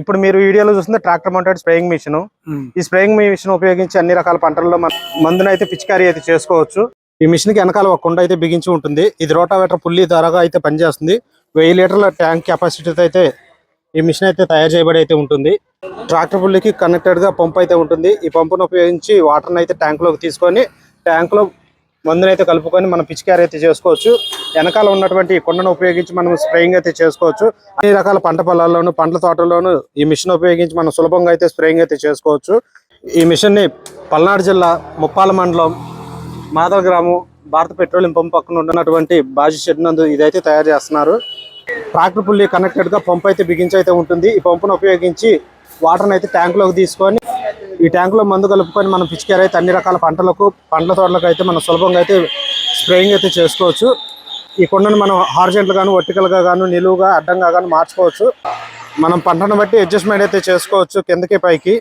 ఇప్పుడు మీరు వీడియోలో చూస్తుంది ట్రాక్టర్ మౌంటెడ్ స్ప్రేయింగ్ మిషన్. ఈ స్ప్రేయింగ్ మిషన్ ఉపయోగించి అన్ని రకాల పంటల్లో మందును అయితే పిచికారీ అయితే చేసుకోవచ్చు. ఈ మిషన్కి వెనకాల ఒక కుండ అయితే బిగించి ఉంటుంది. ఇది రోటావేటర్ పుల్లి ధరగా అయితే పనిచేస్తుంది. వెయ్యి లీటర్ల ట్యాంక్ కెపాసిటీతో అయితే ఈ మిషన్ అయితే తయారు చేయబడి అయితే ఉంటుంది. ట్రాక్టర్ పుల్లికి కనెక్టెడ్గా పంప్ అయితే ఉంటుంది. ఈ పంపును ఉపయోగించి వాటర్ అయితే ట్యాంక్లోకి తీసుకొని ట్యాంక్లో మందుని అయితే కలుపుకొని మనం పిచికారీ అయితే చేసుకోవచ్చు. వెనకాల ఉన్నటువంటి కొండను కుండను ఉపయోగించి మనం స్ప్రేయింగ్ అయితే చేసుకోవచ్చు. అన్ని రకాల పంట పొలాల్లోను పండ్ల తోటల్లోను ఈ మిషన్ ఉపయోగించి మనం సులభంగా అయితే స్ప్రేయింగ్ అయితే చేసుకోవచ్చు. ఈ మిషన్ని పల్నాడు జిల్లా ముప్పాల మండలం మాధవ గ్రామం భారత పెట్రోలియం పంప్ పక్కన ఉన్నటువంటి బాజీ షెడ్ నందు ఇదైతే తయారు చేస్తున్నారు. ట్రాక్టర్ పుల్లి కనెక్టెడ్గా పంప్ అయితే బిగించి అయితే ఉంటుంది. ఈ పంపును ఉపయోగించి వాటర్ అయితే ట్యాంక్లోకి తీసుకొని ఈ ట్యాంకులో మందు కలుపుకొని మనం పిచికారి అయితే అన్ని రకాల పంటలకు పండ్ల తోటలకు అయితే మనం సులభంగా అయితే స్ప్రేయింగ్ అయితే చేసుకోవచ్చు. ఈ కొండను మనం హార్జెంట్లు గాను వర్టికల్గా గాను నిలువుగా అడ్డంగా గాను మార్చుకోవచ్చు. మనం పంటను బట్టి అడ్జస్ట్మెంట్ అయితే చేసుకోవచ్చు కిందకి పైకి.